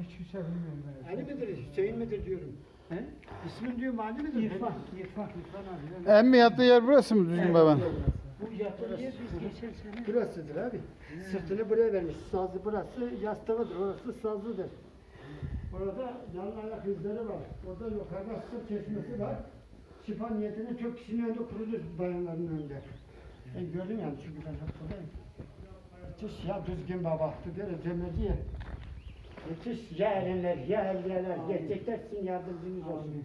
Hiç kimse bilmiyorum ben. Ali midir, Hüseyin midir diyorum. He? İsmin diyorum Ali midir? İrfan, İrfan. İrfan abi. Emmi yattığı yer burası mı düzgün baban? Bu yattığı yer biz geçen sene Burasıdır abi. Sırtını buraya vermiş. Sazı burası yastığıdır. Orası sazlıdır. Orada yan ayak izleri var. Orada yukarıda sırt kesmesi var. Şifa niyetine çok kişinin önünde kurulur bayanların önünde. Ben gördüm yani çünkü ben hep buradayım. Ya düzgün baba. Böyle demirci ya. Ya erenler, ya evliyalar. Gerçekler sizin yardımcınız olsun.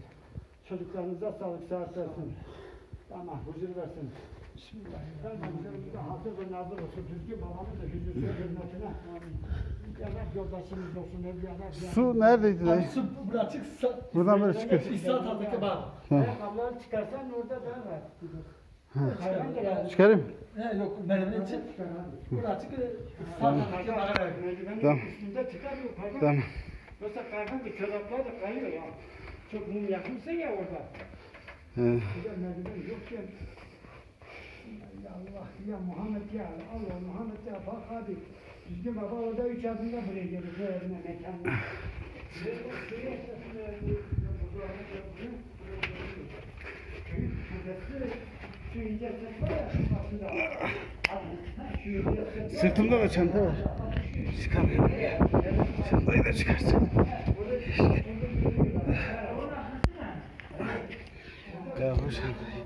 Çocuklarınıza sağlık sıhhat versin. Ama huzur versin. Ben huzurumuzda hazır ve nazır olsun. Düzgün babamın da huzurlu hürmetine. Yanak yoldaşımız olsun. Evliyalar. Su neredeydi Abi su bırakık sa- Buradan böyle çıkıyor. İhsan altındaki bak. Ayakkabıları çıkarsan orada da var. Var. Çıkarayım. He yok merdiven İhsan altındaki bak. Merdivenin Tamam. üstünde çıkar yukarıda. Tamam. Yoksa kardan da çoraplar da kayıyor ya. Çok mum yakınsa ya orada. He. Merdiven yok ya. Ya Allah ya Muhammed ya Allah Muhammed ya bak abi. Düzgün baba orada üç adımda buraya gelir bu evine mekanına. Buraya bak, buraya bak, buraya bak, buraya bak, buraya bak. Köyün şubesi, şu ince set var ya, aslında. Abi, şu ince set var. Sırtımda da çanta var. Çıkamıyorum. Çantayı da çıkarsın. Ya bu çantayı.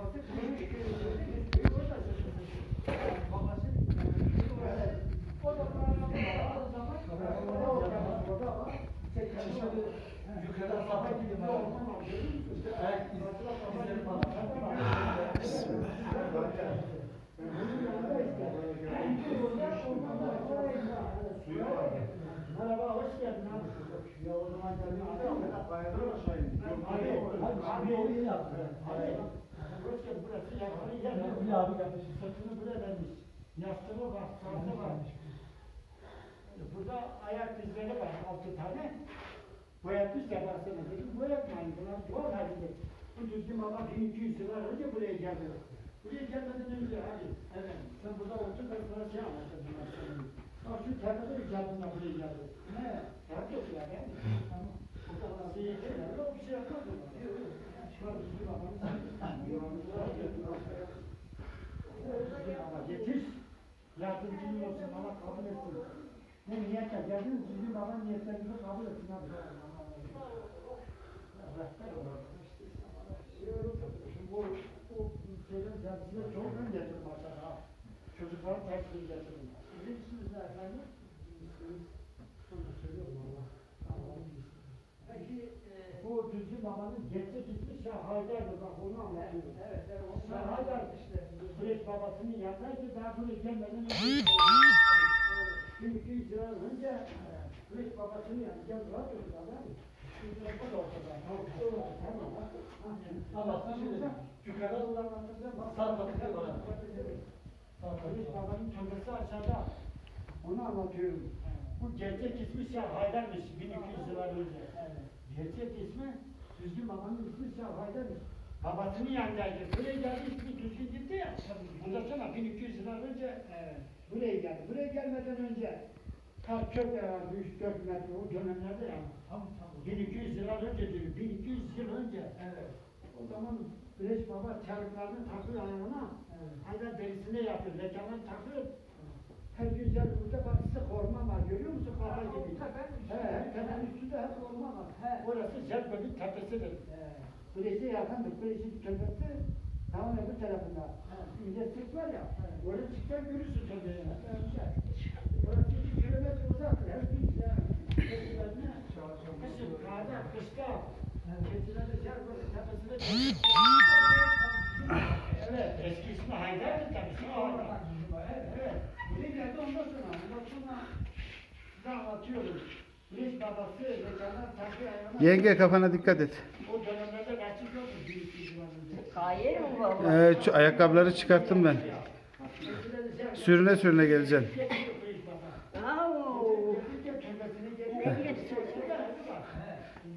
Yukarıdan gibi var. Ayak izleri falan. Merhaba, hoş geldin abi. Ya o zaman geldim. Abi, Abi o iyi yaptı. Burası yakını yer. İyi abi yapmış. Sırtını buraya vermiş. Yastığı var, sağlığı var. Burada ayak izleri var, altı tane. Boyatmış sana dedim, boyatmayın. Bunlar doğal halinde. Bu düzgün baba 1200 yıl önce buraya geldi. Buraya gelmeden önce abi, evet, sen burada otur ben sana şey anlatacağım. Bak şu tepede bir geldiğinde buraya geldi. Ne? Rahat yok ya ben. Tamam. O da nasıl yeter? O bir şey yapmaz mı? Yok, yok. Şu an düzgün babanın ama yetiş. Yardımcın olsun, Allah kabul etsin. Ne niyetle geldiniz, sizin baba niyetlerinizi kabul etsin. bu, bu şeyden kendisine çok ön getir maşallah. Çocukların tersini getirin. Sizin isminiz ne efendim? Peki, e, bu düzgün babanın Şah Haydar'dır. Bak onu anlatıyorum. Evet, evet. Şah Haydar işte. Süreç babasının yanındaydı. Daha buraya gelmeden önce. 1200 yıl önce Süreç babasının yanına geldi. Şimdi o da ortada. Tamam, tamam. Ama şimdi yukarıda sağ altındaki bak. Süreç babanın çorbası aşağıda. Onu anlatıyorum. Bu gerçek ismi Şah Haydar'mış 1200 yıl önce. Gerçek ismi Düzgün babanın ismi Şah Haydar'mış. Babasının yanındaydı. Buraya geldi ismi Düzgün gitti ya. Ondan sonra 1200 yıl önce buraya geldi. Buraya gelmeden önce kaç çok herhalde 3-4 metre o dönemlerde ya. Tamam tamam. 1200 yıl önce diyor. 1200 yıl önce. Evet. O zaman Güneş Baba çarıklarını takıyor ayağına. Hayvan derisine yapıyor. Lekanını takıyor. Her güzel burada bak size orman var. Görüyor gibi. He, tepenin üstünde hep orman var. Orası Zelbek'in tepesidir. Güneşe yakındır. Güneşin tepesi dağın öbür tarafında. İnce sık var ya. Oraya çıksan görürsün tabii. Orası iki kilometre uzaktır. Her gün. Keçilerine. Kışın, kağıda, kışta. Keçilerine Zelbek'in tepesinde. Evet, eski ismi Haydar'dı tabii. Şimdi Haydar. Evet, buraya geldi ondan sonra. Ondan sonra babası, ayağına. Yenge kafana dikkat et. O dönemlerde kaçık yoktu. Hayır mı baba? Ee, şu ayakkabıları çıkarttım ben. Sürüne sürüne geleceğim.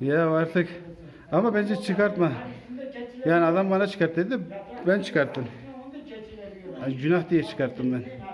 Ya artık. Ama bence çıkartma. Yani adam bana çıkart dedi. Ben çıkarttım. Yani günah diye çıkarttım ben.